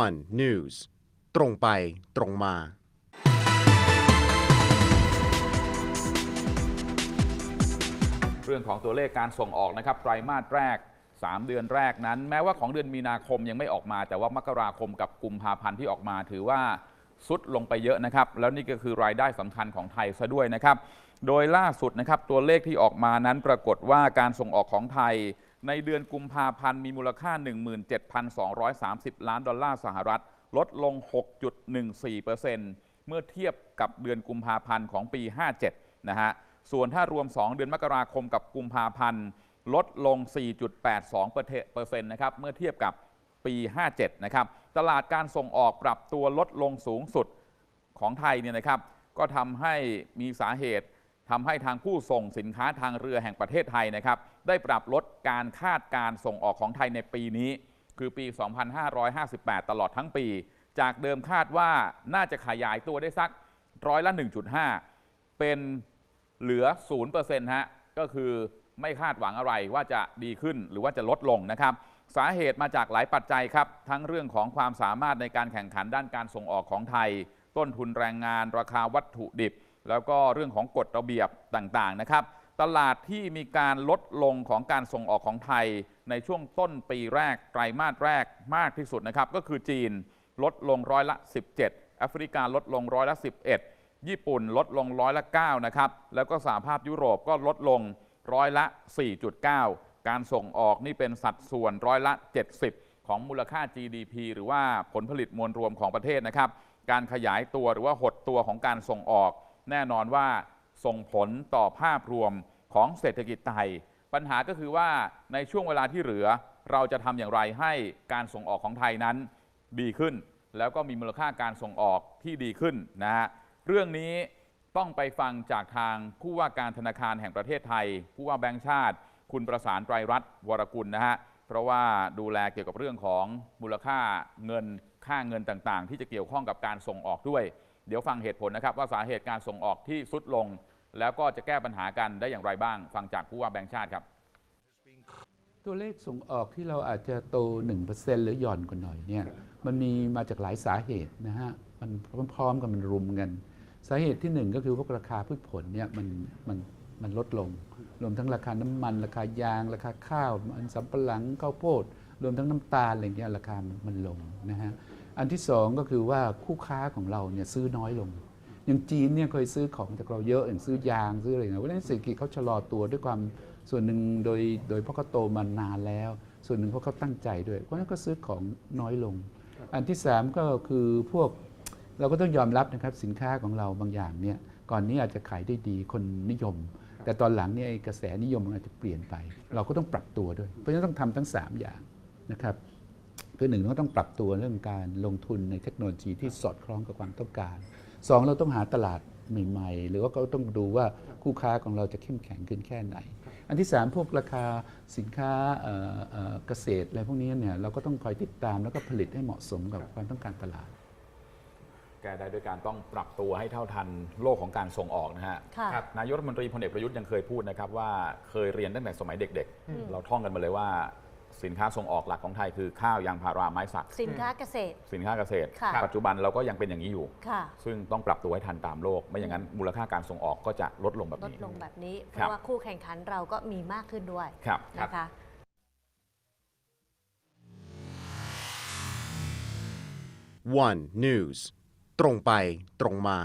one news ตรงไปตรงมา เรื่องของตัวเลขการส่งออกนะครับไตรมาสแรก 3 เดือนแรกนั้น แม้ว่าของเดือนมีนาคมยังไม่ออกมา แต่ว่ามกราคมกับกุมภาพันธ์ที่ออกมาถือว่าสุดลงไปเยอะนะครับ แล้วนี่ก็คือรายได้สำคัญของไทยซะด้วยนะครับ โดยล่าสุดนะครับตัวเลขที่ออกมานั้นปรากฏว่าการส่งออกของไทย ในเดือนกุมภาพันธ์มีมูลค่า 17,230 ล้านดอลลาร์สหรัฐ ลดลง 6.14%เมื่อเทียบกับเดือนกุมภาพันธ์ของปี 57 นะฮะ ส่วนถ้ารวม 2 เดือนมกราคมกับกุมภาพันธ์ ลดลง 4.82เปอร์เซ็นต์นะครับเมื่อเทียบกับปี 57 นะครับ ตลาดการส่งออกปรับตัวลดลงสูงสุดของไทยเนี่ยนะครับ ก็ทำให้มีสาเหตุทำให้ทางผู้ส่งสินค้าทางเรือแห่งประเทศไทยนะครับ ได้ปรับลดการคาดการส่งออกของไทยในปีนี้ คือปี 2558 ตลอดทั้งปี จากเดิมคาดว่าน่าจะขยายตัวได้สักร้อยละ 1.5 เป็นเหลือ 0%ฮะ ก็คือไม่คาดหวังอะไรว่าจะดีขึ้นหรือว่าจะลดลงนะครับ สาเหตุมาจากหลายปัจจัยครับ ทั้งเรื่องของความสามารถในการแข่งขันด้านการส่งออกของไทย ต้นทุนแรงงาน ราคาวัตถุดิบ แล้วก็เรื่องของกฎระเบียบต่างๆนะครับ ตลาดที่มีการลดลงของการส่งออกของไทยในช่วงต้นปีแรกไตรมาสแรกมากที่สุดนะครับ ก็คือจีนลดลงร้อยละ 17 แอฟริกาลดลงร้อยละ 11 ญี่ปุ่นลดลงร้อยละ 9 นะครับ แล้วก็สหภาพยุโรปก็ลดลงร้อยละ 4.9 การส่งออกนี่เป็นสัดส่วนร้อยละ 70 ของมูลค่า GDP หรือว่าผลผลิตมวลรวมของประเทศนะครับ การขยายตัวหรือว่าหดตัวของการส่งออก แน่นอนว่าส่งผลต่อภาพรวม ของเศรษฐกิจไทย ปัญหาก็คือว่าในช่วงเวลาที่เหลือ เราจะทำอย่างไรให้การส่งออกของไทยนั้นดีขึ้น แล้วก็มีมูลค่าการส่งออกที่ดีขึ้นนะฮะเรื่องนี้ต้องไปฟังจากทางผู้ว่าการธนาคารแห่งประเทศไทย ผู้ว่าแบงค์ชาติ คุณประสานไตรรัตน์วรกุลนะฮะเพราะว่าดูแลเกี่ยวกับเรื่องของมูลค่าเงินค่าเงินต่างๆ ที่จะเกี่ยวข้องกับการส่งออกด้วย เดี๋ยวฟังเหตุผลนะครับว่าสาเหตุการส่งออกที่สุดลง แล้วก็จะแก้ปัญหากันได้อย่างไรบ้าง ฟังจากผู้ว่าแบงค์ชาติครับ ตัวเลขส่งออกที่เราอาจจะโต 1%หรือหย่อนกว่าหน่อยเนี่ยมันมีมาจากหลายสาเหตุนะฮะมันพร้อมๆกันมันรุมกัน สาเหตุที่หนึ่งก็คือพวกราคาพืชผลเนี่ยมันมันมันลดลง รวมทั้งราคาน้ำมัน ราคายาง ราคาข้าว มันสำปะหลังข้าวโพด รวมทั้งน้ำตาลอะไรเงี้ยราคามันมันลงนะฮะ อันที่สองก็คือว่าคู่ค้าของเราเนี่ยซื้อน้อยลง อย่างจีนเนี่ยเคยซื้อของจากเราเยอะอย่างซื้อยางซื้ออะไรเงี้ยเพราะฉะนั้นเศรษฐกิจเขาชะลอตัวด้วยความส่วนหนึ่งโดยโดยเพราะเขาโตมานานแล้ว ส่วนหนึ่งเพราะเขาตั้งใจด้วย เพราะฉะนั้นก็ซื้อของน้อยลง อันที่สามก็คือพวกเราก็ต้องยอมรับนะครับสินค้าของเราบางอย่างเนี่ยก่อนนี้อาจจะขายได้ดีคนนิยม แต่ตอนหลังเนี่ยกระแสนิยมมันอาจจะเปลี่ยนไป เราก็ต้องปรับตัวด้วย เพราะฉะนั้นต้องทำทั้งสามอย่างนะครับคือหนึ่งเราต้องปรับตัวเรื่องการลงทุนในเทคโนโลยีที่สอดคล้องกับความต้องการ สองเราต้องหาตลาดใหม่ๆ หรือว่าก็ต้องดูว่าคู่ค้าของเราจะเข้มแข็งขึ้นแค่ไหน อันที่สามพวกราคาสินค้าเอ่อเอ่อเกษตรอะไรพวกนี้เนี่ยเราก็ต้องคอยติดตามแล้วก็ผลิตให้เหมาะสมกับความต้องการตลาด แก้ได้ด้วยการต้องปรับตัวให้เท่าทันโลกของการส่งออกนะฮะค่ะครับนายกรัฐมนตรีพลเอกประยุทธ์ยังเคยพูดนะครับว่าเคยเรียนตั้งแต่สมัยเด็ก ๆ เราท่องกันมาเลยว่า สินค้าส่งออกหลักของไทยคือข้าวยางพาราไม้สัก สินค้าเกษตร สินค้าเกษตร ค่ะ ปัจจุบันเราก็ยังเป็นอย่างนี้อยู่ ค่ะ ซึ่งต้องปรับตัวให้ทันตามโลก ไม่อย่างนั้นมูลค่าการส่งออกก็จะลดลงแบบลดนี้ ลงแบบนี้ เพครับ ราะว่าคู่แข่งขันเราก็มีมากขึ้นด้วยครับ นะคะ one news ตรงไปตรงมา